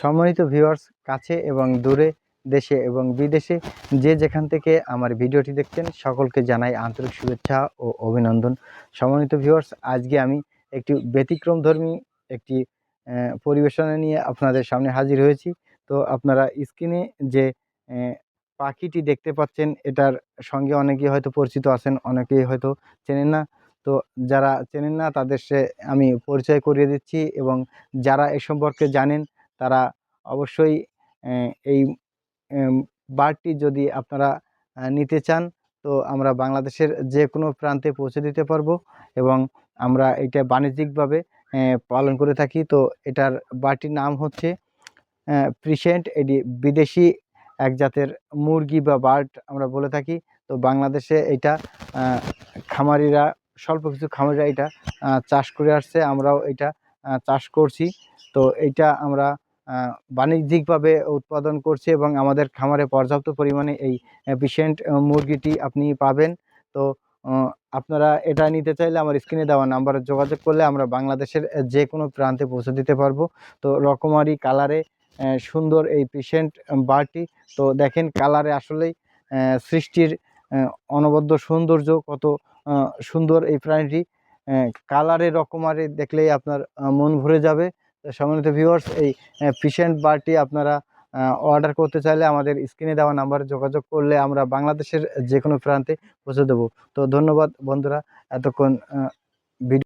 সম্মানিত ভিউয়ার্স কাছে এবং দূরে দেশে এবং বিদেশে যে যেখান থেকে আমার ভিডিওটি দেখছেন, সকলকে জানাই আন্তরিক শুভেচ্ছা ও অভিনন্দন। সম্মানিত ভিউয়ার্স আজকে আমি একটি ব্যতিক্রমধর্মী একটি পরিবেশনা নিয়ে আপনাদের সামনে হাজির হয়েছি। তো আপনারা স্ক্রিনে যে পাখিটি দেখতে পাচ্ছেন, এটার সঙ্গে অনেকেই হয়তো পরিচিত আছেন, অনেকেই হয়তো চেনেন না। তো যারা চেনেন না, তাদের সে আমি পরিচয় করিয়ে দিচ্ছি এবং যারা এ সম্পর্কে জানেন তারা অবশ্যই এই বারটি যদি আপনারা নিতে চান, তো আমরা বাংলাদেশের যে কোনো প্রান্তে পৌঁছে দিতে পারব এবং আমরা এটা বাণিজ্যিকভাবে পালন করে থাকি। তো এটার বারটির নাম হচ্ছে প্রিসেন্ট এটি বিদেশি এক জাতের মুরগি বা বার্ড আমরা বলে থাকি। তো বাংলাদেশে এটা খামারিরা, স্বল্প কিছু খামারিরা এটা চাষ করে আসছে। আমরাও এটা চাষ করছি। তো এইটা আমরা বাণিজ্যিকভাবে উৎপাদন করছি এবং আমাদের খামারে পর্যাপ্ত পরিমাণে এই পিসেন্ট মুরগিটি আপনি পাবেন। তো আপনারা এটা নিতে চাইলে আমার স্ক্রিনে দেওয়া নাম্বারে যোগাযোগ করলে আমরা বাংলাদেশের যে কোনো প্রান্তে পৌঁছে দিতে পারব। তো, রকমারি কালারে সুন্দর এই পিসেন্ট বারটি তো, দেখেন কালারে আসলেই সৃষ্টির অনবদ্য সৌন্দর্য, কত সুন্দর এই প্রাণীটি। কালারে, রকমারি দেখলেই আপনার মন ভরে যাবে। সম্মানিত ভিউয়ার্স এই পিসেন্ট বারটি আপনারা অর্ডার করতে চাইলে আমাদের স্ক্রিনে দেওয়া নাম্বারে যোগাযোগ করলে আমরা বাংলাদেশের যে কোনো প্রান্তে পৌঁছে দেবো। তো ধন্যবাদ বন্ধুরা, এতক্ষণ ভিডিও